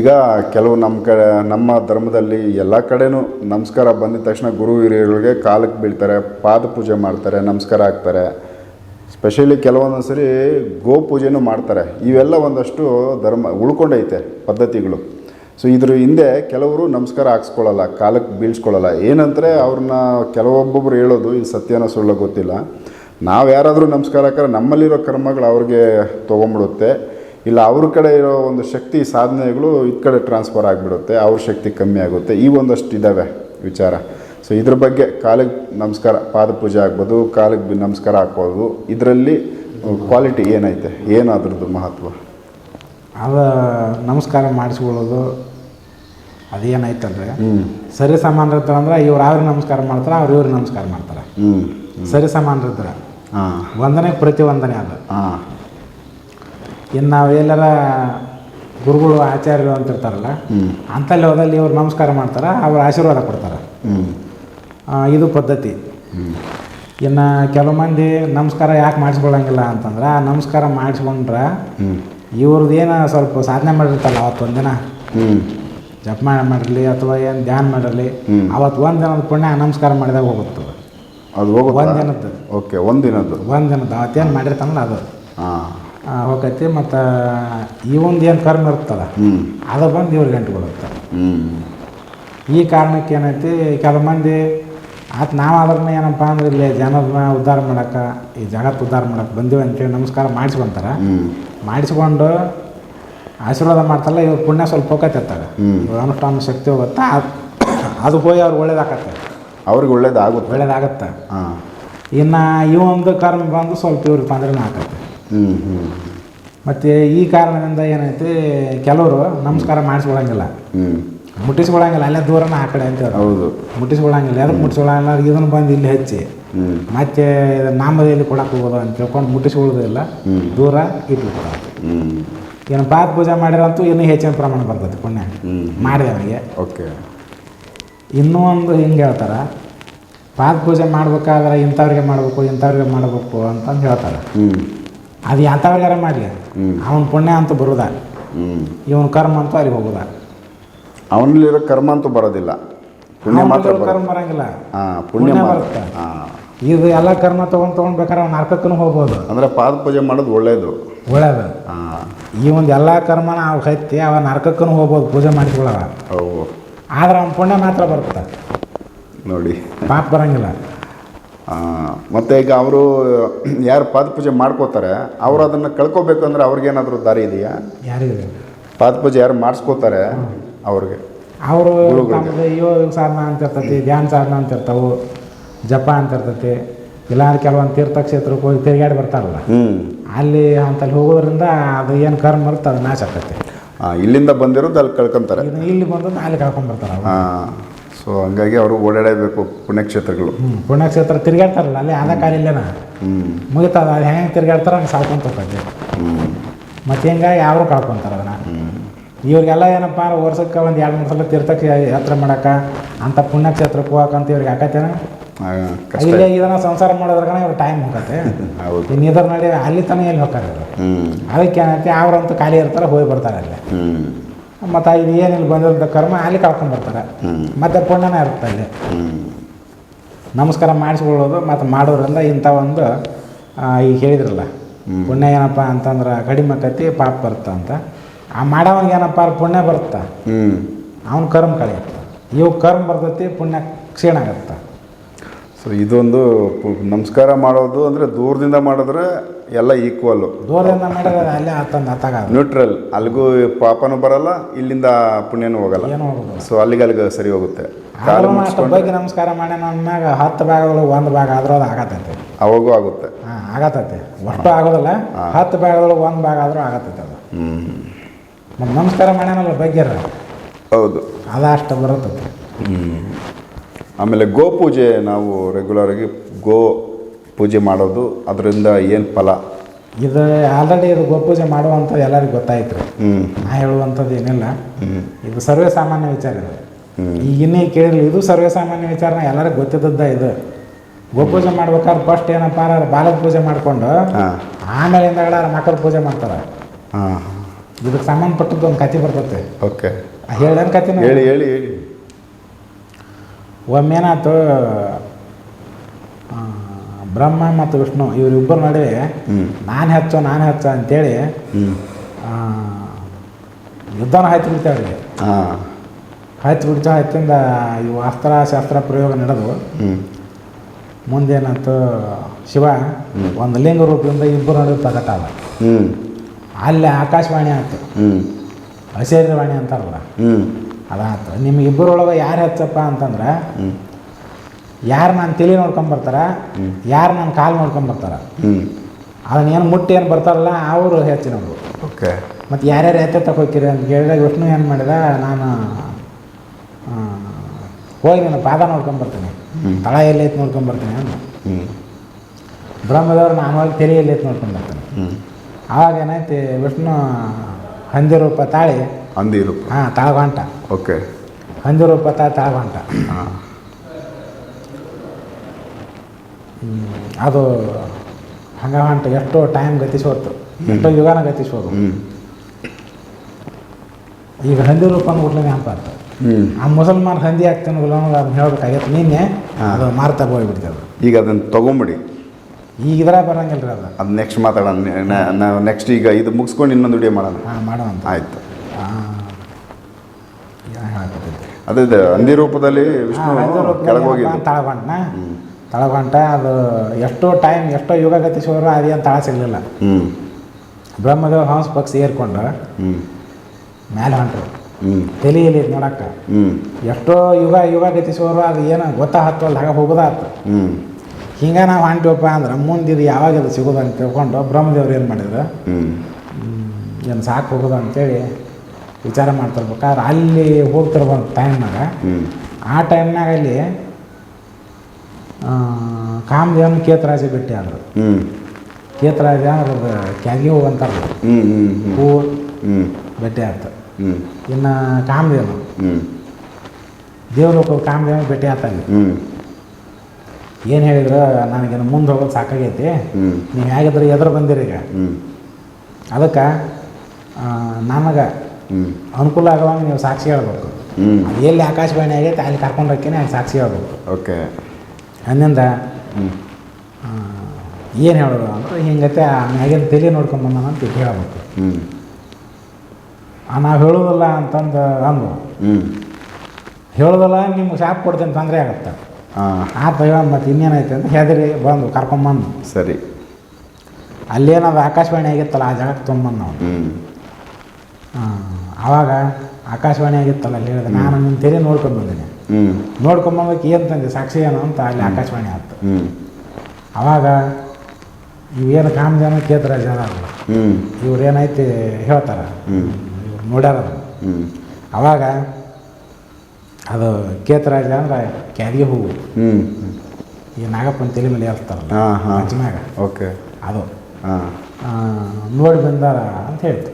ಈಗ ಕೆಲವು ನಮ್ಮ ಕಡೆ, ನಮ್ಮ ಧರ್ಮದಲ್ಲಿ ಎಲ್ಲ ಕಡೆನೂ ನಮಸ್ಕಾರ ಬಂದಿದ ತಕ್ಷಣ ಗುರು ಹಿರಿಯರಿಗೆ ಕಾಲಕ್ಕೆ ಬೀಳ್ತಾರೆ, ಪಾದ ಪೂಜೆ ಮಾಡ್ತಾರೆ, ನಮಸ್ಕಾರ ಹಾಕ್ತಾರೆ ಸ್ಪೆಷಲಿ ಕೆಲವೊಂದೊಂದು ಸರಿ ಗೋ ಪೂಜೆನೂ ಮಾಡ್ತಾರೆ. ಇವೆಲ್ಲ ಒಂದಷ್ಟು ಧರ್ಮ ಉಳ್ಕೊಂಡೈತೆ ಪದ್ಧತಿಗಳು. ಸೊ ಇದ್ರ ಹಿಂದೆ ಕೆಲವರು ನಮಸ್ಕಾರ ಹಾಕ್ಸ್ಕೊಳ್ಳಲ್ಲ, ಕಾಲಕ್ಕೆ ಬೀಳ್ಸ್ಕೊಳ್ಳಲ್ಲ. ಏನಂದರೆ ಅವ್ರನ್ನ ಕೆಲವೊಬ್ಬೊಬ್ರು ಹೇಳೋದು, ಇದು ಸತ್ಯನ ಸುಳ್ಳು ಗೊತ್ತಿಲ್ಲ. ನಾವು ಯಾರಾದರೂ ನಮಸ್ಕಾರ ಹಾಕಿದ್ರೆ ನಮ್ಮಲ್ಲಿರೋ ಕರ್ಮಗಳು ಅವ್ರಿಗೆ ತೊಗೊಂಬಿಡುತ್ತೆ. ಇಲ್ಲ ಅವ್ರ ಕಡೆ ಇರೋ ಒಂದು ಶಕ್ತಿ ಸಾಧನೆಗಳು ಈ ಕಡೆ ಟ್ರಾನ್ಸ್ಫರ್ ಆಗಿಬಿಡುತ್ತೆ ಅವ್ರ ಶಕ್ತಿ ಕಮ್ಮಿ ಆಗುತ್ತೆ. ಈ ಒಂದಷ್ಟು ಇದ್ದಾವೆ ವಿಚಾರ. ಸೊ ಇದ್ರ ಬಗ್ಗೆ ಕಾಲಿಗೆ ನಮಸ್ಕಾರ ಪಾದ ಪೂಜೆ ಆಗ್ಬೋದು ಕಾಲಿಗೆ ನಮಸ್ಕಾರ ಹಾಕ್ಬೋದು. ಇದರಲ್ಲಿ ಕ್ವಾಲಿಟಿ ಏನೈತೆ? ಏನು ಅದ್ರದ್ದು ಮಹತ್ವ? ಅದು ನಮಸ್ಕಾರ ಮಾಡಿಸ್ಕೊಳ್ಳೋದು ಅದೇನೈತಲ್ರಿ ಹ್ಞೂ ಸರಿ ಸಮಾನ ಇರ್ತಾರಂದ್ರೆ ಇವ್ರು ಅವ್ರಿಗೆ ನಮಸ್ಕಾರ ಮಾಡ್ತಾರೆ ಅವ್ರು ಇವ್ರಿಗೆ ನಮಸ್ಕಾರ ಮಾಡ್ತಾರೆ. ಹ್ಞೂ ಸರಿ ಸಮಾನ ಇರ್ತಾರೆ ಹಾಂ. ವಂದನೆ ಪ್ರತಿ ವಂದನೆ ಅದು. ಹಾಂ. ಇನ್ನು ನಾವು ಎಲ್ಲರ ಗುರುಗಳು ಆಚಾರ್ಯರು ಅಂತ ಇರ್ತಾರಲ್ಲ ಹ್ಞೂ ಅಂಥಲ್ಲಿ ಹೋದಲ್ಲಿ ಇವ್ರು ನಮಸ್ಕಾರ ಮಾಡ್ತಾರೆ ಅವ್ರು ಆಶೀರ್ವಾದ ಕೊಡ್ತಾರೆ. ಇದು ಪದ್ಧತಿ. ಇನ್ನು ಕೆಲವು ಮಂದಿ ನಮಸ್ಕಾರ ಯಾಕೆ ಮಾಡಿಸ್ಕೊಳ್ಳಂಗಿಲ್ಲ ಅಂತಂದ್ರೆ ಆ ನಮಸ್ಕಾರ ಮಾಡಿಸ್ಕೊಂಡ್ರೆ ಏನು ಸ್ವಲ್ಪ ಸಾಧನೆ ಮಾಡಿರ್ತಲ್ಲ ಅವತ್ತು ಒಂದಿನ. ಹ್ಞೂ ಜಪ ಮಾಡಿ ಮಾಡಿರಲಿ ಅಥವಾ ಏನು ಧ್ಯಾನ ಮಾಡಿರಲಿ. ಅವತ್ತು ಒಂದು ದಿನದ ಪುಣ್ಯ ಆ ನಮಸ್ಕಾರ ಮಾಡಿದಾಗ ಹೋಗುತ್ತೆ. ಅದು ಹೋಗುತ್ತಾ? ಒಂದು ದಿನದ್ದು ಓಕೆ ಒಂದು ದಿನದ್ದು ಒಂದು ದಿನದ್ದು ಅವತ್ತೇನು ಮಾಡಿರ್ತಾನಲ್ಲ ಅದು. ಹಾಂ. ಹೋಗೈತಿ ಮತ್ತು ಇವಂದು ಏನು ಕರ್ಮ ಇರ್ತದೆ ಅದು ಬಂದು ಇವ್ರಿಗೆ ಅಂಟ್ಕೊಳುತ್ತೆ. ಬರುತ್ತೆ ಈ ಕಾರಣಕ್ಕೆ ಏನೈತಿ ಕೆಲವು ಮಂದಿ ಆತ ನಾವು ಅದ್ರನ್ನ ಏನಪ್ಪ ಅಂದ್ರೆ ಇಲ್ಲಿ ಜನರನ್ನ ಉದ್ಧಾರ ಮಾಡೋಕೆ ಈ ಜಗತ್ತು ಉದ್ಧಾರ ಮಾಡಕ್ಕೆ ಬಂದೀವಿ ಅಂತೇಳಿ ನಮಸ್ಕಾರ ಮಾಡಿಸ್ಕೊಂತಾರೆ. ಮಾಡಿಸ್ಕೊಂಡು ಆಶೀರ್ವಾದ ಮಾಡ್ತಲ್ಲ ಇವ್ರ ಪುಣ್ಯ ಸ್ವಲ್ಪ ಹೋಗತ್ತಿರ್ತಾರೆ. ಇವ್ರ ಅನುಷ್ಠಾನ ಶಕ್ತಿ ಹೋಗುತ್ತೆ ಅದು ಹೋಗಿ ಅವ್ರಿಗೆ ಒಳ್ಳೇದಾಗತ್ತೆ ಅವ್ರಿಗೆ ಒಳ್ಳೇದಾಗುತ್ತೆ. ಒಳ್ಳೇದಾಗತ್ತೆ. ಇನ್ನು ಈ ಒಂದು ಕರ್ಮ ಬಂದು ಸ್ವಲ್ಪ ಇವ್ರಿಗೆ ತೊಂದರೆನೂ ಆಕತ್ತೆ. ಹ್ಞೂ ಹ್ಞೂ ಮತ್ತು ಈ ಕಾರಣದಿಂದ ಏನೈತಿ ಕೆಲವರು ನಮಸ್ಕಾರ ಮಾಡಿಸ್ಕೊಳಂಗಿಲ್ಲ. ಮುಟ್ಟಿಸ್ಕೊಳಂಗಿಲ್ಲ ಅಲ್ಲೇ ದೂರನ ಆ ಕಡೆ ಅಂತ ಹೌದು. ಮುಟ್ಟಿಸ್ಕೊಳಂಗಿಲ್ಲ ಯಾರು ಮುಟ್ಟಿಸ್ಕೊಳಂಗಿಲ್ಲ ಇದನ್ನು ಬಂದು ಇಲ್ಲಿ ಹಚ್ಚಿ. ಮತ್ತೆ ನಾಮದಲ್ಲಿ ಕೊಡಕ್ಕೆ ಹೋಗೋದು ಅಂತ ತಿಳ್ಕೊಂಡು ಮುಟ್ಟಿಸ್ಕೊಳ್ಳೋದಿಲ್ಲ ದೂರ ಇಟ್ಟು ಹ್ಞೂ ಏನು ಪಾದ ಪೂಜೆ ಮಾಡಿರೋಂತೂ ಇನ್ನೂ ಹೆಚ್ಚಿನ ಪ್ರಮಾಣ ಬರ್ತದೆ ಪುಣ್ಯ. ಮಾಡಿದೆ ಅವನಿಗೆ. ಓಕೆ. ಇನ್ನೂ ಒಂದು ಹಿಂಗೆ ಹೇಳ್ತಾರೆ ಪಾದ ಪೂಜೆ ಮಾಡ್ಬೇಕಾದ್ರೆ ಇಂಥವ್ರಿಗೆ ಮಾಡಬೇಕು ಇಂಥವ್ರಿಗೆ ಮಾಡಬೇಕು ಅಂತಂದು ಹೇಳ್ತಾರೆ. ಹ್ಞೂ ಅದು ಎಂಥವ್ರಿಗಾರ ಮಾಡಲಿ. ಅವನ ಪುಣ್ಯ ಅಂತ ಬರುದ ಇವನ ಕರ್ಮ ಅಂತ ಅಲ್ಲಿಗೆ ಹೋಗುದ ಅವನಲ್ಲಿರೋ ಕರ್ಮ ಅಂತೂ ಬರೋದಿಲ್ಲ. ಪುಣ್ಯ ಮಾತ್ರ ಕರ್ಮ ಬರಂಗಿಲ್ಲ. ಹಾಂ ಪುಣ್ಯ ಬರುತ್ತೆ. ಹಾಂ. ಇದು ಎಲ್ಲ ಕರ್ಮ ತೊಗೊಂಡು ತೊಗೊಂಡು ಬೇಕಾದ್ರೆ ಅವ್ನು ನರ್ಕಕ್ಕೂ ಹೋಗ್ಬೋದು. ಅಂದ್ರೆ ಪಾದ ಪೂಜೆ ಮಾಡೋದು ಒಳ್ಳೇದು. ಒಳ್ಳೇದು. ಹಾಂ. ಈ ಒಂದು ಎಲ್ಲ ಕರ್ಮನ ಅವ್ ಹತ್ತಿ ಅವ ನರ್ಕಕ್ಕೂ ಹೋಗ್ಬೋದು ಪೂಜೆ ಮಾಡಿಕೊಳ್ಳೋ ಓ ಆದ್ರೆ ಅವ್ನ ಪುಣ್ಯ ಮಾತ್ರ ಬರುತ್ತೆ. ನೋಡಿ. ಪಾಪ ಬರಂಗಿಲ್ಲ. ಮತ್ತೆ ಈಗ ಅವರು ಯಾರು ಪಾದಪೂಜೆ ಮಾಡ್ಕೋತಾರೆ ಅವರು ಅದನ್ನು ಕಳ್ಕೊಬೇಕು ಅಂದರೆ ಅವ್ರಿಗೇನಾದರೂ ದಾರಿ ಇದೆಯಾ? ಯಾರಿಗೆ ಪಾದ ಪೂಜೆ ಯಾರು ಮಾಡಿಸ್ಕೋತಾರೆ ಅವ್ರಿಗೆ? ಅವರು ಯೋಗ ಸಾಧನ ಅಂತ ಇರ್ತತಿ ಧ್ಯಾನ ಸಾಧನ ಅಂತ ಇರ್ತಾವೆ ಜಪ ಅಂತ ಇಲ್ಲ ಇಲ್ಲಾಂದ್ರೆ ಕೆಲವೊಂದು ತೀರ್ಥಕ್ಷೇತ್ರಕ್ಕೆ ಹೋಗಿ ತಿರುಗಾಡಿ ಬರ್ತಾರಲ್ಲ. ಅಲ್ಲಿ ಅಂತಲ್ಲಿ ಹೋಗೋದ್ರಿಂದ ಅದು ಏನು ಕರ್ಮ ಬರುತ್ತೆ ಅದು ನಾಶ ಆಗ್ತೈತಿ. ಇಲ್ಲಿಂದ ಬಂದಿರೋದು ಅಲ್ಲಿ ಕಳ್ಕೊಂತಾರೆ. ಇಲ್ಲಿ ಬಂದದ್ದು ಅಲ್ಲಿ ಹಾಂ. ಸೊ ಹಂಗಾಗಿ ಅವರು ಓಡಾಡಬೇಕು ಪುಣ್ಯಕ್ಷೇತ್ರಗಳು. ಪುಣ್ಯಕ್ಷೇತ್ರ ತಿರ್ಗಾಡ್ತಾರಲ್ಲ ಅಲ್ಲಿ ಆದ ಕಾಲ ಇಲ್ಲನ? ಹ್ಞೂ ಮುಗಿತದ ಅದು ಹೆಂಗೆ ತಿರುಗಾಡ್ತಾರ ಹಂಗೆ ಹೋಗ್ತೈತಿ ಹ್ಞೂ ಮತ್ತು ಹಿಂಗಾಗಿ ಅವರು ಕಳ್ಕೊಂತಾರೆ ಅದನ್ನು? ಇವ್ರಿಗೆಲ್ಲ ಏನಪ್ಪ ವರ್ಷಕ್ಕೆ ಒಂದು ಎರಡು ಮೂರು ಸಲ ತೀರ್ಥಕ್ಕೆ ಯಾತ್ರೆ ಮಾಡೋಕೆ ಅಂಥ ಪುಣ್ಯಕ್ಷೇತ್ರಕ್ಕೆ ಹೋಗಕ್ಕಂತ ಇವ್ರಿಗೆ ಆಕತ್ತೇನ ಕಷ್ಟ. ಇಲ್ಲೇ ಇದನ್ನ ಸಂಸಾರ ಮಾಡೋದ್ರಾಗ ಇವ್ರ ಟೈಮ್ ಹೋಗತ್ತೆ. ಇನ್ನು ಇದ್ರ ನಡಿ ಅಲ್ಲಿ ತನಕ ಎಲ್ಲಿ ಹೋಗ್ತಾರೆ ಅದಕ್ಕೆ ಏನೈತಿ ಅವ್ರಂತೂ ಖಾಲಿ ಇರ್ತಾರೆ ಹೋಗಿ ಬರ್ತಾರೆ ಅಲ್ಲಿ. ಮತ್ತು ಇದು ಏನಿಲ್ಲ ಬಂದಿರೋದ ಕರ್ಮ ಅಲ್ಲಿ ಕಳ್ಕೊಂಡ್ ಬರ್ತಾರೆ. ಹ್ಞೂ ಮತ್ತೆ ಪುಣ್ಯನೇ ಇರುತ್ತೆ ಅಲ್ಲಿ. ನಮಸ್ಕಾರ ಮಾಡಿಸ್ಕೊಳ್ಳೋದು ಮತ್ತು ಮಾಡೋದ್ರಿಂದ ಇಂಥ ಒಂದು ಈಗ ಹೇಳಿದ್ರಲ್ಲ ಪುಣ್ಯ ಏನಪ್ಪ ಅಂತಂದ್ರೆ ಕಡಿಮೆ ಕತ್ತಿ ಪಾಪ ಬರುತ್ತೆ ಅಂತ. ಆ ಮಾಡೋವನಿಗೆ ಏನಪ್ಪ ಪುಣ್ಯ ಬರುತ್ತೆ. ಅವ್ನ ಕರ್ಮ ಕಳೆಯುತ್ತೆ. ಇವು ಕರ್ಮ ಬರ್ತೈತಿ ಪುಣ್ಯ ಕ್ಷೀಣ ಆಗುತ್ತೆ. ಸೊ ಇದೊಂದು ನಮಸ್ಕಾರ ಮಾಡೋದು ಅಂದರೆ ದೂರದಿಂದ ಮಾಡಿದ್ರೆ ಎಲ್ಲ ಈಕ್ವಲ್ಲು ದೂರದಿಂದ ಮಾಡಿದ್ರೆ ಅಲ್ಲೇ ಹತ್ತಂದು ಹತ್ತಾಗದು ನ್ಯೂಟ್ರಲ್ ಅಲ್ಲಿಗೂ ಪಾಪನೂ ಬರಲ್ಲ ಇಲ್ಲಿಂದ ಪುಣ್ಯನೂ ಹೋಗಲ್ಲ. ಏನು ಹೋಗೋದು? ಸೊ ಅಲ್ಲಿಗೆ ಅಲ್ಲಿಗೆ ಸರಿ ಹೋಗುತ್ತೆ. ಕಾಲು ಬಗ್ಗೆ ನಮಸ್ಕಾರ ಮಾಡಿ ಮ್ಯಾಗ ಹತ್ತು ಭಾಗದೊಳಗೆ ಒಂದು ಭಾಗ ಆದ್ರೂ ಅದು ಆಗತ್ತೈತೆ. ಅವಾಗೂ ಆಗುತ್ತೆ. ಹಾಂ ಆಗತೈತಿ ಒಟ್ಟು ಆಗೋದಿಲ್ಲ ಹತ್ತು ಭಾಗದೊಳಗೆ ಒಂದು ಭಾಗ ಆದರೂ ಆಗತ್ತೆ ಅದು. ಹ್ಞೂ ನಮಸ್ಕಾರ ಮಾಡ್ಯಾನಲ್ಲ ಬಗ್ಗೆ ಹೌದು. ಅದು ಅಷ್ಟು ಬರುತ್ತೈತಿ. ಆಮೇಲೆ ಗೋ ಪೂಜೆ ನಾವು ರೆಗ್ಯುಲರಾಗಿ ಗೋ ಪೂಜೆ ಮಾಡೋದು ಅದರಿಂದ ಏನು ಫಲ? ಇದು ಆಲ್ರೆಡಿ ಇದು ಗೋಪೂಜೆ ಮಾಡುವಂಥ ಎಲ್ಲರಿಗೂ ಗೊತ್ತಾಯ್ತು. ಹ್ಞೂ ನಾ ಹೇಳುವಂಥದ್ದು ಏನಿಲ್ಲ. ಇದು ಸರ್ವೇ ಸಾಮಾನ್ಯ ವಿಚಾರ ಇದು. ಹ್ಮ್. ಈಗ ಇನ್ನೇ ಕೇಳಿಲ್ಲ ಇದು ಸರ್ವೇ ಸಾಮಾನ್ಯ ವಿಚಾರನ ಎಲ್ಲರಿಗೂ ಗೊತ್ತಿದ್ದದ್ದ ಇದು. ಗೋಪೂಜೆ ಮಾಡ್ಬೇಕಾದ್ರೆ ಫಸ್ಟ್ ಏನಪ್ಪ ಅಂದ್ರೆ ಬಾಲದ ಪೂಜೆ ಮಾಡಿಕೊಂಡು ಆಮೇಲಿಂದ ಆಮೇಲೆ ಹಿಂದಗಡೆ ಮಕ್ಕಳ ಪೂಜೆ ಮಾಡ್ತಾರೆ. ಇದಕ್ಕೆ ಸಂಬಂಧಪಟ್ಟದ್ದು ಒಂದು ಕತೆ ಬರ್ತೈತೆ ಓಕೆ ಕತೆ ಹೇಳಿ ಹೇಳಿ ಹೇಳಿ. ಒಮ್ಮೇನಾಯ್ತು ಬ್ರಹ್ಮ ಮತ್ತು ವಿಷ್ಣು ಇವರಿಬ್ಬರ ನಡುವೆ ನಾನು ಹೆಚ್ಚು ನಾನು ಹೆಚ್ಚು ಅಂತೇಳಿ ಯುದ್ಧನ ರೀ ಬಿಡ್ತೇವ್ರಿ. ಹಚ್ಚಿ ಬಿಡ್ತಾ ಹಚ್ಚಿಂದ ಇವು ಅಸ್ತ್ರ ಶಾಸ್ತ್ರ ಪ್ರಯೋಗ ನಡೆದು ಹ್ಞೂ ಮುಂದೇನಾಯ್ತು ಶಿವ ಒಂದು ಲಿಂಗ ರೂಪದಿಂದ ಇಬ್ಬರು ನಡುವೆ ಪ್ರಕಟ ಹ್ಞೂ ಅಲ್ಲಿ ಆಕಾಶವಾಣಿ ಆಯ್ತು. ಹ್ಞೂ ಅಶರೀರವಾಣಿ ಅಂತಾರಲ್ಲ. ಹ್ಞೂ ಅದಾಯ್ತು ನಿಮ್ಗೆ ಇಬ್ಬರೊಳಗೆ ಯಾರು ಹೆಚ್ಚಪ್ಪ ಅಂತಂದ್ರೆ ಯಾರು ನಾನು ತಲೆ ನೋಡ್ಕೊಂಬರ್ತಾರ ಯಾರು ನನ್ನ ಕಾಲು ನೋಡ್ಕೊಂಬರ್ತಾರೆ ಅದನ್ನ ಏನು ಮುಟ್ಟಿ ಏನು ಬರ್ತಾರಲ್ಲ ಅವರು ಹೆಚ್ಚಿನವರು. ಓಕೆ. ಮತ್ತು ಯಾರ್ಯಾರು ಎತ್ತೆ ಹೋಗ್ತೀರಿ ಅಂತ ಕೇಳಿದಾಗ ವಿಷ್ಣು ಏನು ಮಾಡಿದೆ ನಾನು ಹೋಗಿ ನನ್ನ ಪಾದ ನೋಡ್ಕೊಂಬರ್ತೀನಿ. ತಳ ಎಲ್ಲೈತೆ ನೋಡ್ಕೊಂಬರ್ತೀನಿ ಅಂತ ಬ್ರಹ್ಮದವ್ರು ನಾನು ಹೋಗಿ ತಲೆ ಎಲ್ಲೈತೆ ನೋಡ್ಕೊಂಬರ್ತೀನಿ. ಆವಾಗ ಏನೈತಿ ವಿಷ್ಣು ಹಂದಿ ರೂಪ ತಾಳಿ ಹಾಂ ತಾಗಂಟ. ಓಕೆ. ಹಂದಿ ರೂಪ ತಾಳಿ ತಳಗಂಟ ಹಾಂ. ಅದು ಹಂಗ ಹೊಂಟ ಎಷ್ಟೋ ಟೈಮ್ ಗತಿಸೋತು. ಎಷ್ಟೋ ಯುಗಾನ ಗತಿಸೋದು. ಈಗ ಹಂದಿ ರೂಪ ಅಂದ್ಬಿಟ್ಲೆ ನೆನಪಾತು ಹ್ಞೂ ಆ ಮುಸಲ್ಮಾನ್ ಹಂದಿ ಆಗ್ತಾನೆ ಅನ್ನೋದು ಅದನ್ನ ಹೇಳ್ಬೇಕಾಗೈತೆ ನಿನ್ನೆ. ಅದು ಮಾರ್ತಾ ಹೋಗ್ಬಿಡ್ತು ಅದು. ಈಗ ಅದನ್ನು ತೊಗೊಂಬಿಡಿ. ಈಗ ಇದ್ರಾಗ ಬರಂಗಿಲ್ಲ ರೀ ಅದು. ಅದು ನೆಕ್ಸ್ಟ್ ಮಾತಾಡೋಣ. ನೆಕ್ಸ್ಟ್ ಈಗ ಇದು ಮುಗಿಸ್ಕೊಂಡು ಇನ್ನೊಂದು ವಿಡಿಯೋ ಮಾಡೋಣ. ಹಾಂ ಮಾಡೋಣ ಆಯಿತು. ಅದೇ ಅಂದಿ ಹಂದಿ ರೂಪದಲ್ಲಿ ವಿಷ್ಣು ಕೆಳಗೆ ಹೋಗಿದ್ದು. ತಳಗಂಟನ ತಳಗಂಟ ಅದು ಎಷ್ಟೋ ಟೈಮ್ ಎಷ್ಟೋ ಯುಗ ಶಿವರ ಅದೇನು ತಳ ಸಿಗಲಿಲ್ಲ. ಹ್ಞೂ ಬ್ರಹ್ಮದೇವ ಹಂಸ ಪಕ್ಷಿ ಏರ್ಕೊಂಡು ಹ್ಞೂ ಮೇಲೆ ಹೊಂಟ್ರು. ಹ್ಞೂ ತಲೆಯಲ್ಲಿ ನೋಡಕ್ಕೆ. ಹ್ಞೂ ಎಷ್ಟೋ ಯುಗ ಯುಗ ಗತಿಸೋರು ಅದು ಏನು ಗೊತ್ತಾಗತ್ತಲ್ಲ ಹಾಗೆ ಹೋಗೋದಾತು. ಹ್ಞೂ ಹಿಂಗೆ ನಾವು ಹೊಂಟಿವಪ್ಪ ಅಂದ್ರೆ ಮುಂದೆ ಇದು ಯಾವಾಗ ಇದು ಸಿಗೋದಂತ ಅಂತ ತಿಳ್ಕೊಂಡು ಬ್ರಹ್ಮದೇವ್ರು ಏನು ಮಾಡಿದ್ರು? ಹ್ಞೂ ಏನು ಸಾಕು ಹೋಗೋದು ಅಂತೇಳಿ ವಿಚಾರ ಮಾಡ್ತಿರ್ಬೇಕಾದ್ರೆ ಅಲ್ಲಿ ಹೋಗ್ತಿರ್ಬಾರ್ದು ಟೈಮ್ನಾಗ ಆ ಟೈಮ್ನಾಗ ಅಲ್ಲಿ ಕಾಮದೇವನ ಕೇತರಾಜ ಭೇಟಿ ಆದರು. ಕೇತರಾಜ ಅದ್ರದ್ದು ಕ್ಯಾಗಿ ಹೂ ಅಂತಾರಲ್ಲ ಹ್ಞೂ ಹ್ಞೂ ಹ್ಞೂ ಹೂವು ಭೇಟಿ ಆಯ್ತು ಇನ್ನು ಕಾಮದೇವನು. ದೇವಲೋಕದ ಕಾಮದೇವನ ಭೇಟಿ ಆತಲ್ಲಿ ಏನು ಹೇಳಿದ್ರು ನನಗೇನು ಮುಂದೆ ಹೋಗೋದು ಸಾಕಾಗೈತಿ. ನೀವು ಹೇಗಿದ್ರೆ ಎದುರು ಬಂದಿರಿ ಈಗ. ಅದಕ್ಕೆ ನನಗೆ ಅನುಕೂಲ ಆಗುವಂಗೆ ನೀವು ಸಾಕ್ಷಿ ಹೇಳ್ಬೇಕು. ಎಲ್ಲಿ ಆಕಾಶವಾಣಿ ಆಗೈತೆ ಅಲ್ಲಿ ಕರ್ಕೊಂಡು ಹೋಗ್ತೀನಿ ಅಲ್ಲಿ ಸಾಕ್ಷಿ ಹೇಳ್ಬೇಕು. ಓಕೆ. ಅಂದ ಹ್ಞೂ ಏನು ಹೇಳೋದು ಅಂದ್ರೆ ಹಿಂಗತ್ತೆ ಮ್ಯಾಗಿನ ತಲೆ ನೋಡ್ಕೊಂಬಂದಾನ ಅಂತ ಇದು ಹೇಳ್ಬೇಕು. ನಾವು ಹೇಳೋದಲ್ಲ ಅಂತಂದು ಅಂದು ಹೇಳೋದಿಲ್ಲ ನಿಮ್ಗೆ ಶಾಪ್ ಕೊಡ್ತೀನಿ ತೊಂದರೆ ಆಗುತ್ತೆ. ಆತ ಹೇಳ ಮತ್ತು ಇನ್ನೇನೈತೆ ಅಂತ ಹೆದರಿ ಬಂದು ಕರ್ಕೊಂಬಂದು ಸರಿ. ಅಲ್ಲೇನದು ಆಕಾಶವಾಣಿ ಆಗಿತ್ತಲ್ಲ ಆ ಜಾಗಕ್ಕೆ ತೊಗೊಂಬಂದು ನಾವು. ಆವಾಗ ಆಕಾಶವಾಣಿ ಆಗಿತ್ತಲ್ಲ ಅಲ್ಲಿ ಹೇಳಿದೆ ನಾನು ನಿಮ್ಮ ತೆರೆ ನೋಡ್ಕೊಂಡು ಬಂದೀನಿ ನೋಡ್ಕೊಂಬಂದಕ್ಕೆ ಏನು ತಂದೆ ಸಾಕ್ಷಿ ಏನು ಅಂತ ಅಲ್ಲಿ ಆಕಾಶವಾಣಿ ಆಯ್ತು. ಆವಾಗ ಇವೇನು ಕಾಮಜನ ಕೇತರ ಜನ ಹ್ಞೂ ಇವ್ರು ಏನೈತಿ ಹೇಳ್ತಾರೆ. ಇವ್ರು ನೋಡ್ಯಾರ ಅವಾಗ ಅದು ಕೇತರಾಜ ಅಂದ್ರೆ ಕ್ಯಾದಿಗೆ ಹೋಗು ಹ್ಞೂ ಈ ನಾಗಪ್ಪನ ತಲೆ ಮೇಲೆ ಹೇಳ್ತಾರಲ್ಲ ಹಾಂ ಹಾಂ. ಹಂಚಮ್ಯಾಗ ಓಕೆ. ಅದು. ನೋಡಿ ಬಂದಾರ ಅಂತ ಹೇಳ್ತು.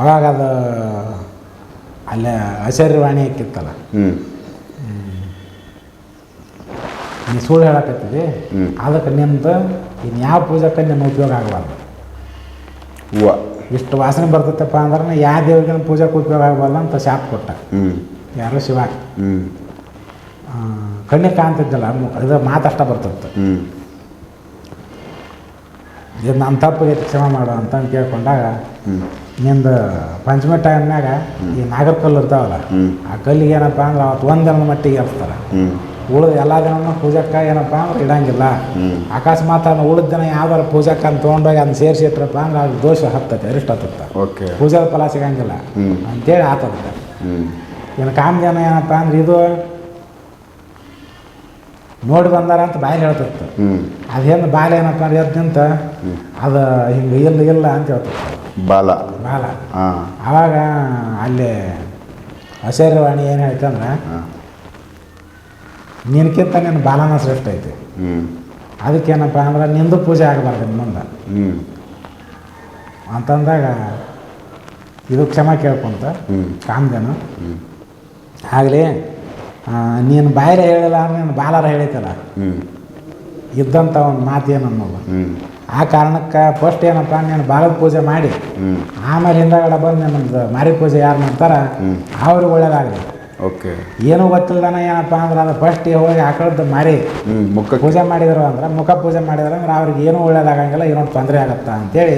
ಅವಾಗ ಅದು ಅಲ್ಲೇ ಅಶರೀರವಾಣಿ ಹಾಕಿತ್ತಲ್ಲ ಹ್ಞೂ ನೀ ಸುಳ್ಳು ಹೇಳಕತ್ತಿದೆ. ಅದಕ್ಕೆ ನಿಂದು ಇನ್ನು ಯಾವ ಪೂಜಕ್ಕೆ ನಿಮ್ಮ ಉಪಯೋಗ ಆಗಬಾರ್ದು. ಹೂವು ಇಷ್ಟು ವಾಸನೆ ಬರ್ತೈತಪ್ಪ ಅಂದ್ರೆ ಯಾವ ದೇವ್ರಿಗೆ ಪೂಜೆಗೆ ಉಪಯೋಗ ಆಗಬಾರ್ದು ಅಂತ ಶಾಪ್ ಕೊಟ್ಟ. ಹ್ಞೂ ಯಾರು ಶಿವ. ಕಣ್ಣಿಗೆ ಕಾಣ್ತಿದ್ದಲ್ಲ ಇದು ಮಾತಷ್ಟ ಬರ್ತಿತ್ತು ಹ್ಞೂ ಇದು ನನ್ನ ತಪ್ಪಿಗೆ ಕ್ಷಮೆ ಮಾಡು ಅಂತ ಕೇಳ್ಕೊಂಡಾಗ ಹ್ಞೂ ನಿಂದು ಪಂಚಮಿ ಟೈಮ್ನಾಗ ಈ ನಾಗರ ಕಲ್ಲು ಇರ್ತಾವಲ್ಲ ಆ ಕಲ್ಲಿಗೆ ಏನಪ್ಪ ಅಂದ್ರೆ ಅವತ್ತು ಒಂದು ದಿನದ ಮಟ್ಟಿಗೆ ಇರ್ತಾರೆ ಉಳಿದ ಎಲ್ಲ ದಿನ ಪೂಜಕ್ಕೆ ಏನಪ್ಪ ಅಂದ್ರೆ ಇಡಂಗಿಲ್ಲ. ಅಕಸ್ಮಾತ್ ಅದನ್ನ ಉಳಿದ ದಿನ ಯಾವ್ದಾರು ಪೂಜಕ್ಕೆ ಅಂತ ತೊಗೊಂಡೋಗಿ ಅದನ್ನ ಸೇರಿಸಿ ಇಟ್ರಪ್ಪ ಅಂದ್ರೆ ಅದು ದೋಷ ಹತ್ತತೆ ಅರಿಷ್ಟ ಹತ್ತತ್ತೆ. ಓಕೆ ಪೂಜಾದ ಫಲ ಸಿಗಂಗಿಲ್ಲ. ಅಂತೇಳಿ ಆತದ. ಇನ್ನು ಕಾಮಧೇನು ಏನಪ್ಪ ಅಂದ್ರೆ ಇದು ನೋಡಿ ಬಂದಾರ ಅಂತ ಬಾಯಲ್ಲಿ ಹೇಳ್ತಿತ್ತು. ಅದೇನು ಬಾಲ ಏನಪ್ಪ ಅಂದ್ರೆ ಎದ್ದು ನಿಂತ ಅದು ಹಿಂಗೆ ಇಲ್ಲ ಇಲ್ಲ ಅಂತ ಹೇಳ್ತಿತ್ತು. ಬಾಲ. ಬಾಲ. ಅವಾಗ ಆವಾಗ ಅಲ್ಲಿ ಹಸೇರವಾಣಿ ಏನು ಹೇಳ್ತಂದ್ರೆ ನಿನ್ಕಿಂತ ನಿನ್ನ ಬಾಲನ ಶ್ರೇಷ್ಠ ಐತಿ. ಅದಕ್ಕೇನಪ್ಪ ಅಂದ್ರೆ ನಿಂದು ಪೂಜೆ ಆಗಬಾರ್ದು ಮುಂದೆ. ಅಂತಂದಾಗ ಇದು ಕ್ಷಮ ಕೇಳ್ಕೊಂತ ಕಾಮದೇನು. ಆಗಲಿ ನೀನು ಬಾಯಿರ ಹೇಳಿಲ್ಲ ಅಂದ್ರೆ ನೀನು ಬಾಲಾರ ಹೇಳಿತಲ್ಲ. ಇದ್ದಂಥ ಒಂದು ಮಾತು ಏನು ಅನ್ನೋದು ಆ ಕಾರಣಕ್ಕೆ ಫಸ್ಟ್ ಏನಪ್ಪ ನೀನು ಬಾಲ ಪೂಜೆ ಮಾಡಿ. ಆಮೇಲೆ ಹಿಂದಗಡೆ ಬಂದು ನಿಮ್ಮದು ಮಾರಿ ಪೂಜೆ ಯಾರು ಮಾಡ್ತಾರ. ಅವ್ರಿಗೆ ಒಳ್ಳೇದಾಗಲಿ. ಓಕೆ. ಏನೂ ಗೊತ್ತಿಲ್ದನ ಏನಪ್ಪ ಅಂದ್ರೆ ಅದು ಫಸ್ಟ್ ಹೋಗಿ ಆಕಳದ್ದು ಮಾರಿ. ಮುಖ ಪೂಜೆ ಮಾಡಿದ್ರು ಅಂದ್ರೆ ಮುಖ ಪೂಜೆ ಮಾಡಿದ್ರು ಅಂದ್ರೆ ಅವ್ರಿಗೆ ಏನೂ ಒಳ್ಳೇದಾಗಂಗಿಲ್ಲ ಏನೋ ತೊಂದರೆ ಆಗತ್ತಾ ಅಂತೇಳಿ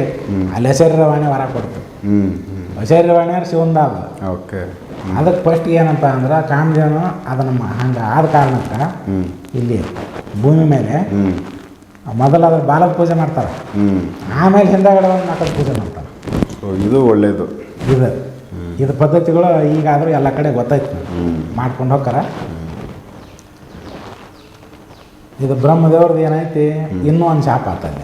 ಅಲ್ಲಿ ಶರೀರವಾಣಿ ಹೊರ ಕೊಡ್ತು. ಹ್ಞೂ ಹ್ಞೂ ಅವ್ರು ಅದು ಓಕೆ. ಅದಕ್ಕೆ ಫಸ್ಟ್ ಏನಂತ ಅಂದ್ರೆ ಕಾಮಧೇನು ಅದನ್ನು ಹಂಗೆ ಆದ ಕಾರಣಕ್ಕೆ ಅಂತ ಇಲ್ಲಿ ಭೂಮಿ ಮೇಲೆ ಹ್ಞೂ ಮೊದಲು ಅದ್ರ ಬಾಲದ ಪೂಜೆ ಮಾಡ್ತಾರೆ. ಆಮೇಲೆ ಹಿಂದಗಡೆ ಒಂದು ಮಕ್ಕಳ ಪೂಜೆ ಮಾಡ್ತಾರೆ. ಇದು ಒಳ್ಳೇದು. ಇದು. ಇದು ಪದ್ಧತಿಗಳು ಈಗಾದರೂ ಎಲ್ಲ ಕಡೆ ಗೊತ್ತಾಯ್ತು. ಮಾಡ್ಕೊಂಡು ಹೋಗ್ತಾರೆ. ಇದು ಬ್ರಹ್ಮದೇವ್ರದ್ದು ಏನೈತಿ ಇನ್ನೂ ಒಂದು ಶಾಪ ಆಗ್ತದೆ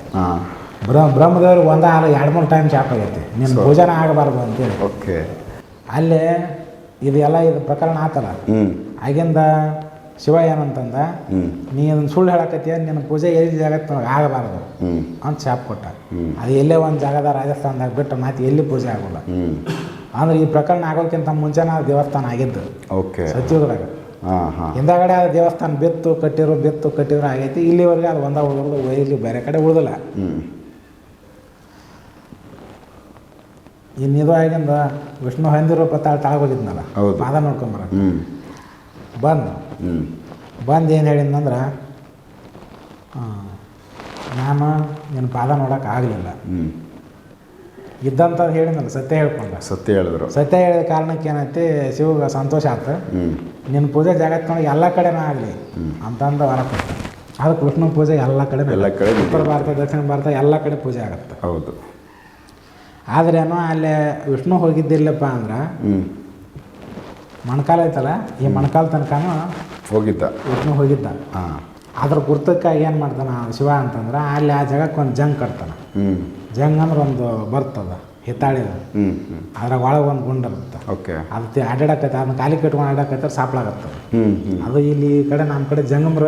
ಬ್ರಹ್ಮ ಬ್ರಹ್ಮದೇವ್ರಿಗೆ ಒಂದು ಎರಡು ಮೂರು ಟೈಮ್ ಶಾಪ ಆಗೈತಿ. ನಿಮ್ಮ ಭೋಜನ ಆಗಬಾರ್ದು ಅಂತೇಳಿ. ಓಕೆ ಅಲ್ಲೇ ಇದು ಎಲ್ಲ ಇದು ಪ್ರಕರಣ ಆತಲ್ಲ ಆಗಿಂದ ಶಿವ ಏನಂತಂದ ನೀ ಅದನ್ನ ಸುಳ್ಳು ಹೇಳಕತ್ತೀಯ ನಿನ್ನ ಪೂಜೆ ಎಲ್ಲಿ ಜಾಗಕ್ಕೆ ಆಗಬಾರದು. ಅಂತ ಶಾಪ್ ಕೊಟ್ಟ. ಅದು ಎಲ್ಲೇ ಒಂದು ಜಾಗದ ರಾಜಸ್ಥಾನದಾಗ ಬಿಟ್ಟು ಮತ್ತೆ ಎಲ್ಲಿ ಪೂಜೆ ಆಗೋಲ್ಲ. ಅಂದ್ರೆ ಈ ಪ್ರಕರಣ ಆಗೋಕ್ಕಿಂತ ಮುಂಚೆನೇ ದೇವಸ್ಥಾನ ಆಗಿದ್ದು. ಓಕೆ. ಸಚಿವರಾಗ ಹಿಂದಗಡೆ ಅದು ದೇವಸ್ಥಾನ ಬೆತ್ತು ಕಟ್ಟಿರೋ ಬೆತ್ತು ಕಟ್ಟಿರೋ ಆಗೈತಿ. ಇಲ್ಲಿವರೆಗೆ ಅದು ಒಂದ ಉಳಿದು ಇಲ್ಲಿ ಬೇರೆ ಕಡೆ ಉಳಿದಿಲ್ಲ. ಇನ್ನಿದು ಆಗಿಂದ ವಿಷ್ಣು ಹೈಂದಿರೋ ಪ್ರತಾಳ ತಾಳ ಹೋಗಿದ್ನಲ್ಲ. ಪಾದ ನೋಡ್ಕೊಂಬರ ಬಂದು. ಬಂದು ಏನು ಹೇಳಿದ್ನಂದ್ರೆ ನಾನು ನಿನ್ನ ಪಾದ ನೋಡೋಕೆ ಆಗಲಿಲ್ಲ. ಇದ್ದಂಥದ್ದು ಹೇಳಿದ್ನಲ್ಲ ಸತ್ಯ ಹೇಳ್ಕೊಂಡ ಸತ್ಯ ಹೇಳಿದ್ರು. ಸತ್ಯ ಹೇಳಿದ ಕಾರಣಕ್ಕೆ ಏನೈತಿ ಶಿವಗ ಸಂತೋಷ ಆಯ್ತು ನಿನ್ನ ಪೂಜೆ ಜಗತ್ತಿನೊಳಗೆ ಎಲ್ಲ ಕಡೆನೂ ಆಗಲಿ ಅಂತಂದು ವರ ಕೊಟ್ಟ. ಅದಕ್ಕೆ ವಿಷ್ಣು ಪೂಜೆ ಎಲ್ಲ ಕಡೆ ಎಲ್ಲ ಕಡೆ. ಉತ್ತರ ಭಾರತ ದಕ್ಷಿಣ ಭಾರತ ಎಲ್ಲ ಕಡೆ ಪೂಜೆ ಆಗುತ್ತೆ. ಹೌದು. ಆದ್ರೇನು ಅಲ್ಲಿ ವಿಷ್ಣು ಹೋಗಿದ್ದಿಲ್ಲಪ್ಪ ಅಂದ್ರೆ ಮಣ್ಕಾಲ ಐತಲ್ಲ ಈ ಮಣಕಾಲ ತನಕನೂ ಹೋಗಿದ್ದ. ವಿಷ್ಣು ಹೋಗಿದ್ದ. ಹಾಂ. ಅದ್ರ ಗುರ್ತಕ್ಕಾಗಿ ಏನು ಮಾಡ್ತಾನ ಶಿವ ಅಂತಂದ್ರೆ ಅಲ್ಲಿ ಆ ಜಾಗಕ್ಕೆ ಒಂದು ಜಂಗ್ ಕಟ್ತಾನೆ. ಜಂಗ್ ಅಂದ್ರೆ ಒಂದು ಬರ್ತದ. ಹಿತ್ತಾಳಿದ. ಹ್ಞೂ ಹ್ಞೂ ಅದ್ರಾಗ ಒಳಗೆ ಒಂದು ಗುಂಡ ಇರುತ್ತೆ ಓಕೆ. ಅದು ತಿ- ಅಡ್ಡಾಡಕೈತೆ ಅದನ್ನ ಕಾಲಿ ಕಟ್ಕೊಂಡು ಆಡಾಕತ್ತಾರೆ ಸಾಪ್ಲಾಗತ್ತೆ. ಅದು ಇಲ್ಲಿ ಈ ಕಡೆ ನಮ್ಮ ಕಡೆ ಜಂಗಮ್ರ.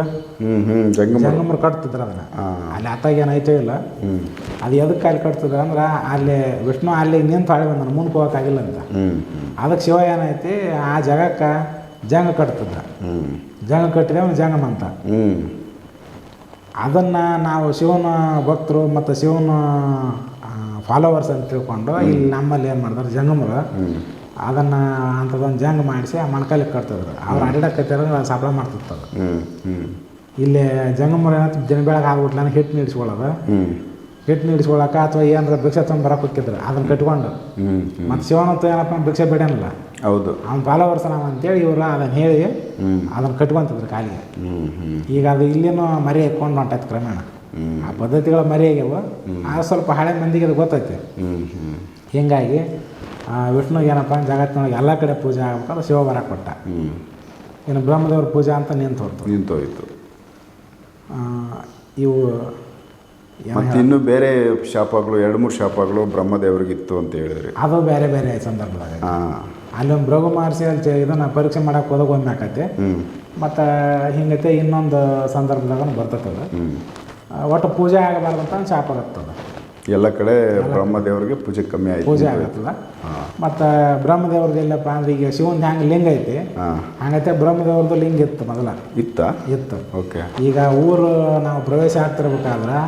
ಜಂಗಮ್ರ. ಕಟ್ತಿದ್ರು ಅದನ್ನ. ಅಲ್ಲಿ ಆತಾಗ ಏನೈತೋ ಇಲ್ಲ. ಅದು ಎದಕ್ಕೆ ಕಾಲಿ ಕಟ್ತಿದ್ರು ಅಂದ್ರೆ ಅಲ್ಲಿ ವಿಷ್ಣು ಅಲ್ಲಿ ನಿಂತು ಹಾಳಿ ಬಂದ ಮುಂದೆ ಹೋಗೋಕ್ಕಾಗಿಲ್ಲ ಅಂತ. ಅದಕ್ಕೆ ಶಿವ ಏನೈತಿ ಆ ಜಾಗಕ್ಕೆ ಜಂಗ ಕಟ್ತಿದ್ದ ಹ್ಞೂ ಜಂಗ ಕಟ್ಟಿದೆ ಅವನು ಜಂಗಮ ಅಂತ. ಅದನ್ನು ನಾವು ಶಿವನ ಭಕ್ತರು ಮತ್ತು ಶಿವನ ಫಾಲೋವರ್ಸ್ ಅಂತ ತಿಳ್ಕೊಂಡು ಇಲ್ಲಿ ನಮ್ಮಲ್ಲಿ ಏನು ಮಾಡ್ತಾರೆ ಜಂಗಮರು ಅದನ್ನು ಅಂಥದ್ದೊಂದು ಜಂಗ್ ಮಾಡಿಸಿ ಆ ಮಣ್ಕಾಲಿಗೆ ಕಟ್ತಿದ್ರು. ಅವ್ರು ಅಡ್ಡಾಡಕತ್ತಿರ ಸಪ್ಲೈ ಮಾಡ್ತಿರ್ತದೆ ಇಲ್ಲಿ ಜಂಗಮರು ಏನಂತ ದಿನ ಬೆಳಗ್ಗೆ ಆಗ್ಬಿಟ್ಲ ಹಿಟ್ಟು ನೀಡ್ಸ್ಕೊಳ್ಳೋದು ಹಿಟ್ಟು ನಿಡ್ಸ್ಕೊಳಕ್ಕೆ ಅಥವಾ ಏನಾರ ಭಿಕ್ಷೆ ತಂದು ಬರಕ್ಕೆ ಹೋಗಿದ್ರು ಅದನ್ನು ಕಟ್ಕೊಂಡು. ಮತ್ತು ಶಿವನಂತ ಏನಪ್ಪ ಭಿಕ್ಷೆ ಬೇಡನಲ್ಲ. ಹೌದು. ಅವ್ನ ಫಾಲೋವರ್ಸ್ ನಾವು ಅಂತೇಳಿ ಇವರು ಅದನ್ನು ಹೇಳಿ ಅದನ್ನು ಕಟ್ಕೊಂತಿದ್ರು ಕಾಲಿಗೆ. ಈಗ ಅದು ಇಲ್ಲಿನೂ ಮರಿ ಹಾಕ್ಕೊಂಡು ಹೊಂಟೈತೆ ಕ್ರಮೇಣ. ಆ ಪದ್ಧತಿಗಳ ಮರಿ ಆಗ್ಯಾವ ಆ ಸ್ವಲ್ಪ ಹಳೆ ಮಂದಿಗೆ ಅದು ಗೊತ್ತೈತೆ. ಹೀಗಾಗಿ ಆ ವಿಷ್ಣುಗೆ ಏನಪ್ಪ ಜಗತ್ತಿನೊಳಗೆ ಎಲ್ಲ ಕಡೆ ಪೂಜೆ ಆಗ್ಬೇಕಂದ್ರೆ ಶಿವ ಬರ ಕೊಟ್ಟ ಇನ್ನು ಬ್ರಹ್ಮದೇವ್ರ ಪೂಜೆ ಅಂತ ನಿಂತು ಹೋಯ್ತು. ನಿಂತು ಹೋಯ್ತು ಇವು ಮತ್ತೆ ಇನ್ನೂ ಬೇರೆ ಶಾಪಗಳು ಎರಡು ಮೂರು ಶಾಪಗಳು ಬ್ರಹ್ಮದೇವರಿಗಿತ್ತು ಅಂತ ಹೇಳಿದ್ರಿ. ಅದು ಬೇರೆ ಬೇರೆ ಸಂದರ್ಭದಾಗ ಅಲ್ಲೊಂದು ಅಲ್ಲಿ ಒಂದು ಭೃಗು ಮಹರ್ಷಿ ಅಲ್ಲಿ ಇದನ್ನು ಪರೀಕ್ಷೆ ಮಾಡಕ್ಕೆ ಹೋದಾಗ ಒಂದು ಹಾಕತ್ತೆ ಮತ್ತು ಹಿಂಗೈತೆ ಇನ್ನೊಂದು ಸಂದರ್ಭದಾಗ ಬರ್ತೈತದ ಒಟ್ಟು ಪೂಜೆ ಆಗಬಾರ್ದಂತ ಶಾಪ ಆಗತ್ತದ ಎಲ್ಲ ಕಡೆ ಬ್ರಹ್ಮದೇವರಿಗೆ ಪೂಜೆ ಕಮ್ಮಿ ಆಯ್ತು. ಪೂಜೆ ಆಗತ್ತದ ಮತ್ತೆ ಬ್ರಹ್ಮದೇವ್ರದ್ದು ಎಲ್ಲಪ್ಪ ಅಂದ್ರೆ ಈಗ ಶಿವಂದು ಹ್ಯಾಂಗೆ ಲಿಂಗ ಐತಿ. ಹಂಗೈತೆ ಬ್ರಹ್ಮದೇವ್ರದ್ದು ಲಿಂಗ ಇತ್ತು ಮೊದಲ. ಇತ್ತ? ಇತ್ತು. ಓಕೆ. ಈಗ ಊರು ನಾವು ಪ್ರವೇಶ ಆಗ್ತಿರ್ಬೇಕಾದ್ರೆ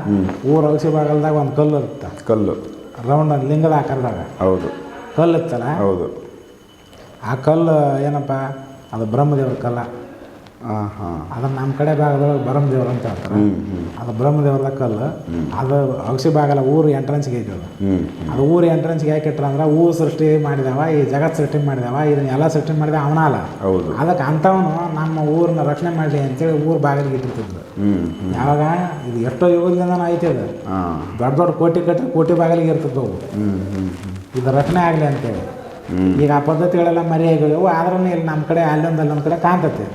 ಊರು ಔಷಧಿ ಬಾಗಲ್ದಾಗ ಒಂದು ಕಲ್ಲು ಇರುತ್ತೆ ಕಲ್ಲು. ರೌಂಡ್ ಒಂದು ಲಿಂಗದ ಆಕಾರದಾಗ. ಹೌದು. ಕಲ್ಲು ಇತ್ತಲ್ಲ? ಹೌದು. ಆ ಕಲ್ಲು ಏನಪ್ಪ? ಅದು ಬ್ರಹ್ಮದೇವ್ರ ಕಲ್ಲ. ಅದನ್ನ ನಮ್ಮ ಕಡೆ ಭಾಗದೊಳಗೆ ಬ್ರಹ್ಮದೇವ್ರು ಅಂತ ಹೇಳ್ತಾರೆ. ಅದು ಬ್ರಹ್ಮದೇವ್ರದ ಕಲ್ಲು. ಅದು ಔಷಧಿ ಬಾಗಲ ಊರು ಎಂಟ್ರೆನ್ಸ್ಗೆ ಐತಿ ಅದು ಅದು ಊರು ಎಂಟ್ರೆನ್ಸ್ಗೆ ಯಾಕೆ ಇಟ್ರ ಅಂದ್ರೆ ಊರು ಸೃಷ್ಟಿ ಮಾಡಿದವ ಈ ಜಗತ್ ಸೃಷ್ಟಿ ಮಾಡಿದವ ಇದನ್ನ ಎಲ್ಲ ಸೃಷ್ಟಿ ಮಾಡಿದ ಅವನ ಅಲ್ಲ ಹೌದು. ಅದಕ್ಕೆ ಅಂಥವನು ನಮ್ಮ ಊರನ್ನ ರಕ್ಷಣೆ ಮಾಡಲಿ ಅಂತೇಳಿ ಊರು ಬಾಗಿಲಿಗೆ ಇಟ್ಟಿರ್ತಿದ್ರು ಯಾವಾಗ? ಇದು ಎಷ್ಟೋ ಯುಗದಿಂದ ಐತಿ ಅದು. ದೊಡ್ಡ ದೊಡ್ಡ ಕೋಟಿ ಕಟ್ಟಿ ಕೋಟಿ ಬಾಗಿಲಿಗೆ ಇರ್ತಿದ್ವು ಇದು ರಕ್ಷಣೆ ಆಗಲಿ ಅಂತೇಳಿ. ಈಗ ಆ ಪದ್ಧತಿಗಳೆಲ್ಲ ಮರೆಯಾಗಿವೆ ಆದ್ರೂ ಇಲ್ಲಿ ನಮ್ಮ ಕಡೆ ಅಲ್ಲೊಂದು ಅಲ್ಲೊಂದು ಕಡೆ ಕಾಣ್ತೈತಿ.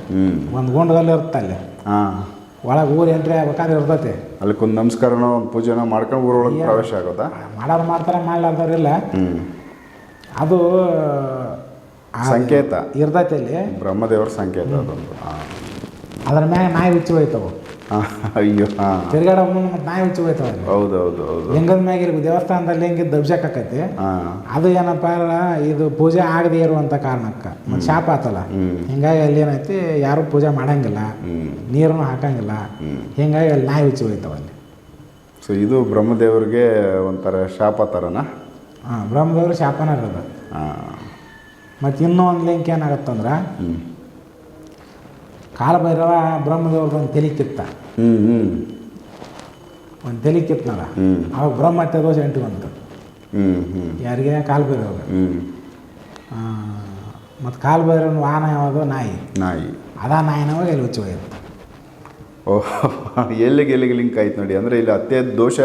ಒಂದು ಗುಂಡದಲ್ಲಿ ಇರುತ್ತೆ ಅಲ್ಲಿ ಹಾಂ. ಒಳಗೆ ಊರು ಎಂಟ್ರಿ ಆಗ್ಬೇಕಾದ್ರೆ ಇರ್ತೈತಿ. ಅಲ್ಲಿಕೊಂದು ನಮಸ್ಕಾರನೋ ಒಂದು ಪೂಜೆನೋ ಮಾಡ್ಕೊಂಡು ಊರೊಳಗೆ ಪ್ರವೇಶ ಆಗೋದಾ? ಮಾಡೋರು ಮಾಡ್ತಾರೆ ಮಾಡ್ಲಾರ್ದವ್ರಿಲ್ಲ. ಅದು ಆ ಸಂಕೇತ. ಇರ್ತೈತಿ ಅಲ್ಲಿ ಬ್ರಹ್ಮದೇವರ ಸಂಕೇತ ಅದೊಂದು. ಅದ್ರ ಮ್ಯಾಗ ನಾಯಿ ಹುಚ್ಚಿ ಹೋಯ್ತವು. ಅಯ್ಯೋ ಹಾಂ. ತಿರ್ಗಾಡೋ ಮತ್ತೆ ನಾಯಿ ಹುಚ್ಚು ಹೋಯ್ತವ ಹೌದು ಹೌದು ಹೌದು. ಲಿಂಗದ ಮ್ಯಾಗ ದೇವಸ್ಥಾನದಲ್ಲಿ ಲಿಂಗಿದ್ದು ಅಭಿಷೇಕ ಆಕೈತಿ. ಹಾಂ. ಅದು ಏನಪ್ಪ ಅಂದ್ರೆ ಇದು ಪೂಜೆ ಆಗದೆ ಇರುವಂಥ ಕಾರಣಕ್ಕೆ. ಮತ್ತು ಶಾಪ ಆತಲ್ಲ. ಹಿಂಗಾಗಿ ಅಲ್ಲಿ ಏನೈತಿ ಯಾರು ಪೂಜೆ ಮಾಡಂಗಿಲ್ಲ ನೀರನ್ನು ಹಾಕಂಗಿಲ್ಲ. ಹಿಂಗಾಗಿ ಅಲ್ಲಿ ನಾಯಿ ಹುಚ್ಚಿ ಹೋಯ್ತವ ಅಲ್ಲಿ. ಸೊ ಇದು ಬ್ರಹ್ಮದೇವ್ರಿಗೆ ಒಂಥರ ಶಾಪ ಥರನಾ ಹಾಂ ಬ್ರಹ್ಮದೇವ್ರ ಶಾಪನ ಇರೋದು. ಹಾಂ. ಮತ್ತು ಇನ್ನೂ ಒಂದು ಲಿಂಕ್ ಏನಾಗತ್ತಂದ್ರೆ ಹ್ಞೂ ಕಾಲಭೈರವ ಬ್ರಹ್ಮದೇವ್ರದ್ದು ಒಂದು ತೆಲಿಕ್ಕಿತ್ತ ಕಿತ್ತ ಹ್ಞೂ ಹ್ಞೂ ಒಂದು ತಲೆ ಕಿತ್ನಲ್ಲ ಹ್ಞೂ ಅವಾಗ ಬ್ರಹ್ಮತ್ಯ ದೋಷ ಎಂಟು ಬಂತು. ಹ್ಞೂ ಹ್ಞೂ ಯಾರಿಗೆ? ಕಾಲಭೈರವ ಮತ್ತು ಕಾಲಭೈರವನ ವಾಹನ ಯಾವಾಗ? ನಾಯಿ. ನಾಯಿ. ಅದ ನಾಯಿನವಾಗ ಎಲ್ಲಿ ಹುಚ್ಚು ಹೋಗಿತ್ತು ಓಹ್ ಎಲ್ಲಿಗೆ ಎಲ್ಲಿಗೆ ಲಿಂಕ್ ಆಯ್ತು ನೋಡಿ. ಅಂದರೆ ಇಲ್ಲಿ ಅತ್ಯಂತ ದೋಷ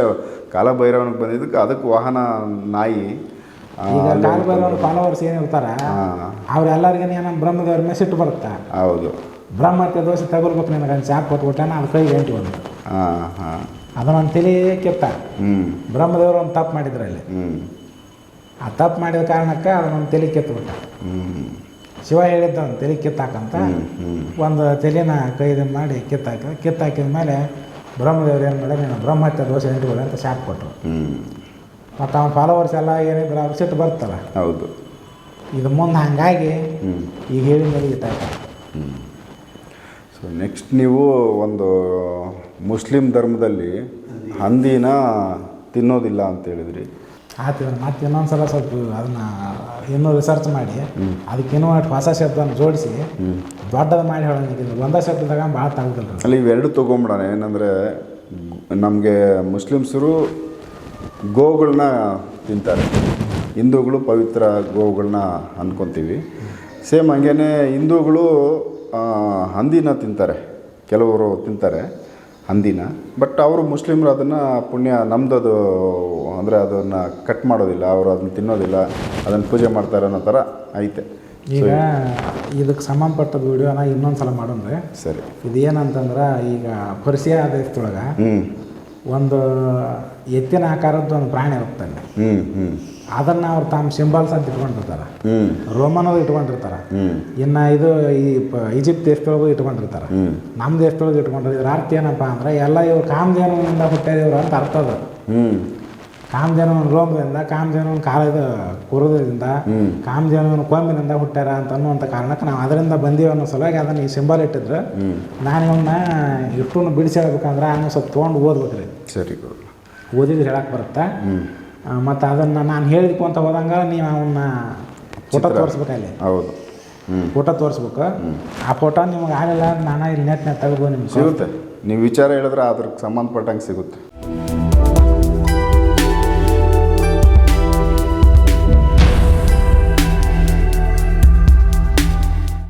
ಕಾಲಭೈರವನಿಗೆ ಬಂದಿದ್ದಕ್ಕೆ ಅದಕ್ಕೆ ವಾಹನ ನಾಯಿ ಈಗ ಕಾಲಭೈರವನ ಫಾಲೋವರ್ಸ್ ಏನು ಹಾಂ. ಅವ್ರೆಲ್ಲರಿಗೆ ಏನೋ ಬ್ರಹ್ಮದೇವ್ರ ಮೇಲೆ ಸಿಟ್ಟು ಬರುತ್ತೆ? ಹೌದು. ಬ್ರಹ್ಮತ್ಯ ದೋಷ ತಗೊಳ್ಬೇಕು ನಿನಗೆ ಅಂತ ಚಾಪ್ ಕೊಟ್ಬಿಟ್ಟಾನ ಅದು ಕೈ ಎಂಟು ಬಂದು ಹಾಂ ಹಾಂ. ಅದನ್ನೊಂದು ತಲೆ ಕಿತ್ತ ಬ್ರಹ್ಮದೇವರು ಒಂದು ತಪ್ಪು ಮಾಡಿದ್ರು ಅಲ್ಲಿ. ಆ ತಪ್ಪು ಮಾಡಿದ ಕಾರಣಕ್ಕೆ ಅದನ್ನೊಂದು ತಲೆ ಕೆತ್ತಬಿಟ್ಟ ಶಿವ ಹೇಳಿದ್ದ ಒಂದು ತಲೆ ಕಿತ್ತಾಕಂತ ಒಂದು ತಲೆನ ಕೈದ ಮಾಡಿ ಕಿತ್ತಾಕ ಕಿತ್ತಾಕಿದ ಮೇಲೆ ಬ್ರಹ್ಮದೇವ್ರು ಏನು ಮಾಡಿ ನೀನು ಬ್ರಹ್ಮತ್ಯ ದೋಷ ಇಟ್ಕೊಳ್ಳಿ ಅಂತ ಶಾಪ್ ಕೊಟ್ಟರು. ಮತ್ತು ಅವನ ಫಾಲೋವರ್ಸ್ ಎಲ್ಲ ಏನಿದ್ರು ಅವ್ರು ಸಿಟ್ಟು ಬರ್ತಲ್ಲ. ಹೌದು. ಇದು ಮುಂದೆ ಹಂಗಾಗಿ ಈಗ ಹೇಳಿದ ಮೇಲೆ ಸೊ ನೆಕ್ಸ್ಟ್ ನೀವು ಒಂದು ಮುಸ್ಲಿಂ ಧರ್ಮದಲ್ಲಿ ಹಂದಿನ ತಿನ್ನೋದಿಲ್ಲ ಅಂತ ಹೇಳಿದ್ರಿ. ಆತಿದ್ರೆ ಮತ್ತೆ ಇನ್ನೊಂದು ಸಲ ಸ್ವಲ್ಪ ಅದನ್ನ ಇನ್ನೂ ರಿಸರ್ಚ್ ಮಾಡಿ ಅದಕ್ಕೆ ಇನ್ನೂ ಅಷ್ಟು ಹೊಸ ಶಬ್ದನ ಜೋಡಿಸಿ ದೊಡ್ಡದು ಮಾಡಿ ಹೇಳೋಂಗಿಲ್ಲ ಒಂದೇ ಶಬ್ದದಾಗ ಭಾಳ ತಗೋದಿಲ್ಲ ಅಲ್ಲಿ ಇವೆರಡು ತೊಗೊಂಬಿಡೋಣ. ಏನಂದರೆ ನಮಗೆ ಮುಸ್ಲಿಮ್ಸರು ಗೋಗಳನ್ನ ತಿಂತಾರೆ. ಹಿಂದೂಗಳು ಪವಿತ್ರ ಗೋಗಳನ್ನ ಅನ್ಕೊಂತೀವಿ. ಸೇಮ್ ಹಂಗೇ ಹಿಂದೂಗಳು ಹಂದಿನ ತಿಂತಾರೆ. ಕೆಲವರು ತಿಂತಾರೆ ಹಂದಿನ. ಬಟ್ ಅವರು ಮುಸ್ಲಿಮರು ಅದನ್ನು ಪುಣ್ಯ ನಮ್ಮದದು ಅಂದರೆ ಅದನ್ನು ಕಟ್ ಮಾಡೋದಿಲ್ಲ ಅವರು ಅದನ್ನು ತಿನ್ನೋದಿಲ್ಲ ಅದನ್ನು ಪೂಜೆ ಮಾಡ್ತಾರೆ ಅನ್ನೋ ಥರ ಐತೆ. ಈಗ ಇದಕ್ಕೆ ಸಂಬಂಧಪಟ್ಟ ವಿಡಿಯೋನ ಇನ್ನೊಂದು ಸಲ ಮಾಡೋಣ್ರಿ ಸರಿ. ಇದು ಏನಂತಂದ್ರೆ ಈಗ ಪರ್ಸಿಯಾ ದೇಶದೊಳಗೆ ಹ್ಞೂ ಒಂದು ಎತ್ತಿನ ಆಕಾರದ್ದು ಒಂದು ಪ್ರಾಣಿ ಇರುತ್ತೆ ಹ್ಞೂ ಹ್ಞೂ ಅದನ್ನು ಅವ್ರು ತಮ್ಮ ಸಿಂಬಲ್ಸ್ ಅಂತ ಇಟ್ಕೊಂಡಿರ್ತಾರೆ. ರೋಮನ್ ರೋಮನವ್ರು ಇಟ್ಕೊಂಡಿರ್ತಾರೆ. ಇನ್ನು ಇದು ಈ ಪ ಈಜಿಪ್ಟ್ ದೇಶದೊಳಗೂ ಇಟ್ಕೊಂಡಿರ್ತಾರೆ. ನಮ್ಮ ದೇಶದೊಳಗೆ ಇಟ್ಕೊಂಡ್ರೆ ಇದ್ರ ಅರ್ಥ ಏನಪ್ಪ ಅಂದ್ರೆ ಎಲ್ಲ ಇವ್ರು ಕಾಮಧೇನುವಿನಿಂದ ಹುಟ್ಟ್ಯಾರ ಇವ್ರು ಅಂತ ಅರ್ಥ ಅದು. ಕಾಮಧೇನುವಿನ ರೋಮದಿಂದ ಕಾಮಧೇನುವಿನ ಕಾಲದ ಕುರುದಿಂದ ಕಾಮಧೇನುವಿನ ಕೊಂಬಿನಿಂದ ಹುಟ್ಟ್ಯಾರ ಅಂತ ಅನ್ನುವಂಥ ಕಾರಣಕ್ಕೆ ನಾವು ಅದರಿಂದ ಬಂದೀವಿ ಅನ್ನೋ ಸಲುವಾಗಿ ಅದನ್ನು ಈ ಸಿಂಬಲ್ ಇಟ್ಟಿದ್ರೆ. ನಾನು ಇವನ್ನ ಇಟ್ಟು ಬಿಡಿಸಿ ಹೇಳ್ಬೇಕಂದ್ರೆ ಅವನು ಸ್ವಲ್ಪ ತೊಗೊಂಡು ಓದ್ಬೇಕ್ರಿ. ಸರಿ ಓದಿದ್ರೆ ಹೇಳಕ್ಕೆ ಬರುತ್ತೆ? ಮತ್ತು ಅದನ್ನು ನಾನು ಹೇಳಿದ್ಕು ಅಂತ ಹೋದಂಗ ನೀವು ಅವನ್ನ ಫೋಟೋ ತೋರಿಸ್ಬೇಕು ತೋರಿಸ್ಬೇಕಲ್ಲಿ ಹೌದು. ಫೋಟೋ ತೋರಿಸ್ಬೇಕು. ಆ ಫೋಟೋ ನಿಮ್ಗೆ ಆಗಲ್ಲ ನಾನು ಇಲ್ಲಿ ನೆಟ್ನಾಗ ತೆಗೆದು ನಿಮ್ಗೆ. ಸಿಗುತ್ತೆ. ನೀವು ವಿಚಾರ ಹೇಳಿದ್ರೆ ಅದ್ರಿಗೆ ಸಂಬಂಧಪಟ್ಟಂಗೆ ಸಿಗುತ್ತೆ.